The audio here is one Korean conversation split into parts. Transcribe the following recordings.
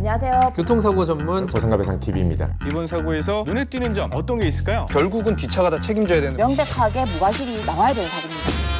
안녕하세요. 교통사고 전문 보상가 배상 TV입니다. 이번 사고에서 눈에 띄는 점 어떤 게 있을까요? 결국은 뒷차가 다 책임져야 되는 명백하게 무과실이 나와야 되는 사고입니다.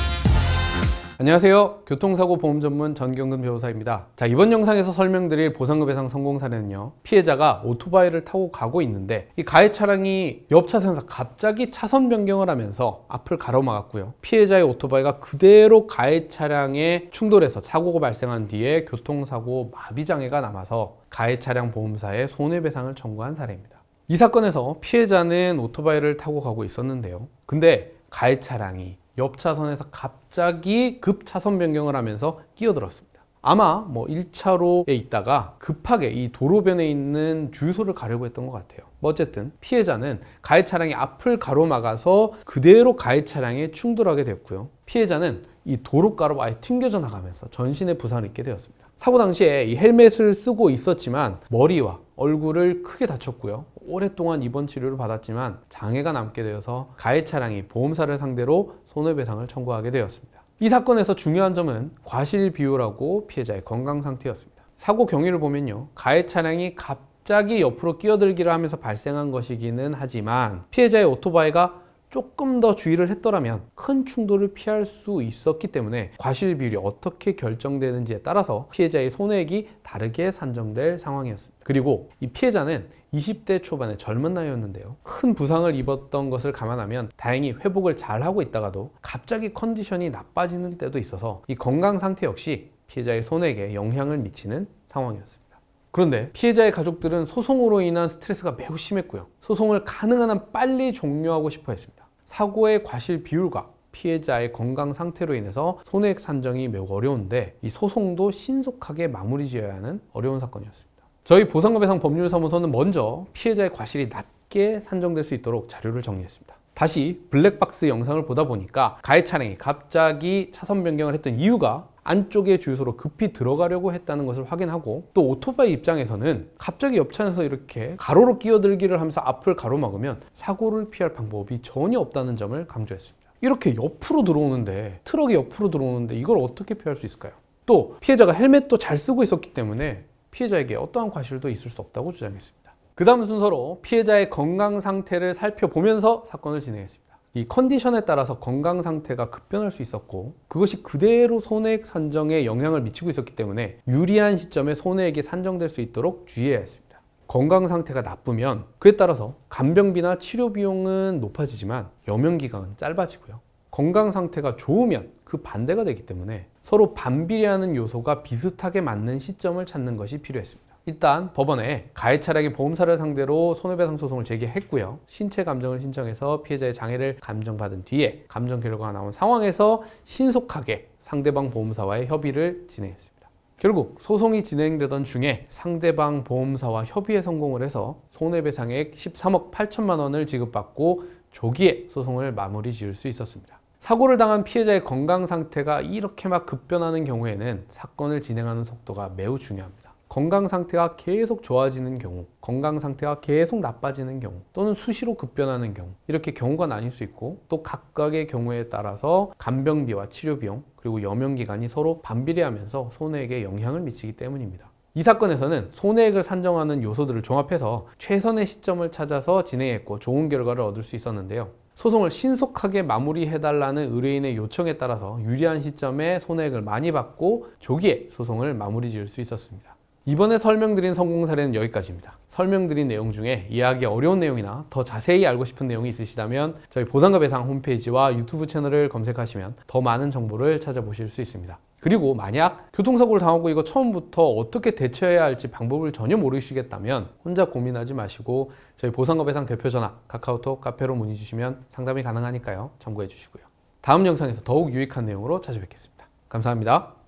안녕하세요. 교통사고 보험 전문 전경근 변호사입니다. 자, 이번 영상에서 설명드릴 보상금 배상 성공 사례는요. 피해자가 오토바이를 타고 가고 있는데 이 가해 차량이 옆 차선에서 갑자기 차선 변경을 하면서 앞을 가로막았고요. 피해자의 오토바이가 그대로 가해 차량에 충돌해서 사고가 발생한 뒤에 교통사고 마비 장애가 남아서 가해 차량 보험사에 손해배상을 청구한 사례입니다. 이 사건에서 피해자는 오토바이를 타고 가고 있었는데요. 근데 가해 차량이 옆 차선에서 갑자기 급 차선 변경을 하면서 끼어들었습니다. 아마 뭐 1차로에 있다가 급하게 이 도로변에 있는 주유소를 가려고 했던 것 같아요. 뭐 어쨌든 피해자는 가해 차량이 앞을 가로막아서 그대로 가해 차량에 충돌하게 되었고요. 피해자는 이 도로가로 아예 튕겨져 나가면서 전신에 부상을 입게 되었습니다. 사고 당시에 이 헬멧을 쓰고 있었지만 머리와 얼굴을 크게 다쳤고요. 오랫동안 입원 치료를 받았지만 장애가 남게 되어서 가해 차량이 보험사를 상대로 손해배상을 청구하게 되었습니다. 이 사건에서 중요한 점은 과실 비율하고 피해자의 건강 상태였습니다. 사고 경위를 보면요. 가해 차량이 갑자기 옆으로 끼어들기를 하면서 발생한 것이기는 하지만 피해자의 오토바이가 조금 더 주의를 했더라면 큰 충돌을 피할 수 있었기 때문에 과실 비율이 어떻게 결정되는지에 따라서 피해자의 손해액이 다르게 산정될 상황이었습니다. 그리고 이 피해자는 20대 초반의 젊은 나이였는데요. 큰 부상을 입었던 것을 감안하면 다행히 회복을 잘 하고 있다가도 갑자기 컨디션이 나빠지는 때도 있어서 이 건강 상태 역시 피해자의 손해액에 영향을 미치는 상황이었습니다. 그런데 피해자의 가족들은 소송으로 인한 스트레스가 매우 심했고요. 소송을 가능한 한 빨리 종료하고 싶어 했습니다. 사고의 과실 비율과 피해자의 건강 상태로 인해서 손해액 산정이 매우 어려운데 이 소송도 신속하게 마무리 지어야 하는 어려운 사건이었습니다. 저희 보상금배상 법률사무소는 먼저 피해자의 과실이 낮게 산정될 수 있도록 자료를 정리했습니다. 다시 블랙박스 영상을 보다 보니까 가해 차량이 갑자기 차선 변경을 했던 이유가 안쪽의 주유소로 급히 들어가려고 했다는 것을 확인하고 또 오토바이 입장에서는 갑자기 옆차에서 이렇게 가로로 끼어들기를 하면서 앞을 가로막으면 사고를 피할 방법이 전혀 없다는 점을 강조했습니다. 이렇게 옆으로 들어오는데 트럭이 옆으로 들어오는데 이걸 어떻게 피할 수 있을까요? 또 피해자가 헬멧도 잘 쓰고 있었기 때문에 피해자에게 어떠한 과실도 있을 수 없다고 주장했습니다. 그 다음 순서로 피해자의 건강 상태를 살펴보면서 사건을 진행했습니다. 이 컨디션에 따라서 건강 상태가 급변할 수 있었고 그것이 그대로 손해액 산정에 영향을 미치고 있었기 때문에 유리한 시점에 손해액이 산정될 수 있도록 주의해야 했습니다. 건강 상태가 나쁘면 그에 따라서 간병비나 치료 비용은 높아지지만 여명 기간은 짧아지고요. 건강 상태가 좋으면 그 반대가 되기 때문에 서로 반비례하는 요소가 비슷하게 맞는 시점을 찾는 것이 필요했습니다. 일단 법원에 가해 차량의 보험사를 상대로 손해배상 소송을 제기했고요. 신체 감정을 신청해서 피해자의 장애를 감정받은 뒤에 감정 결과가 나온 상황에서 신속하게 상대방 보험사와의 협의를 진행했습니다. 결국 소송이 진행되던 중에 상대방 보험사와 협의에 성공을 해서 손해배상액 13억 8천만 원을 지급받고 조기에 소송을 마무리 지을 수 있었습니다. 사고를 당한 피해자의 건강 상태가 이렇게 막 급변하는 경우에는 사건을 진행하는 속도가 매우 중요합니다. 건강 상태가 계속 좋아지는 경우, 건강 상태가 계속 나빠지는 경우, 또는 수시로 급변하는 경우, 이렇게 경우가 나뉠 수 있고, 또 각각의 경우에 따라서 간병비와 치료 비용, 그리고 여명 기간이 서로 반비례하면서 손해액에 영향을 미치기 때문입니다. 이 사건에서는 손해액을 산정하는 요소들을 종합해서 최선의 시점을 찾아서 진행했고 좋은 결과를 얻을 수 있었는데요. 소송을 신속하게 마무리해달라는 의뢰인의 요청에 따라서 유리한 시점에 손해액을 많이 받고 조기에 소송을 마무리 지을 수 있었습니다. 이번에 설명드린 성공 사례는 여기까지입니다. 설명드린 내용 중에 이해하기 어려운 내용이나 더 자세히 알고 싶은 내용이 있으시다면 저희 보상과 배상 홈페이지와 유튜브 채널을 검색하시면 더 많은 정보를 찾아보실 수 있습니다. 그리고 만약 교통사고를 당하고 이거 처음부터 어떻게 대처해야 할지 방법을 전혀 모르시겠다면 혼자 고민하지 마시고 저희 보상과 배상 대표 전화 카카오톡 카페로 문의 주시면 상담이 가능하니까요. 참고해 주시고요. 다음 영상에서 더욱 유익한 내용으로 찾아뵙겠습니다. 감사합니다.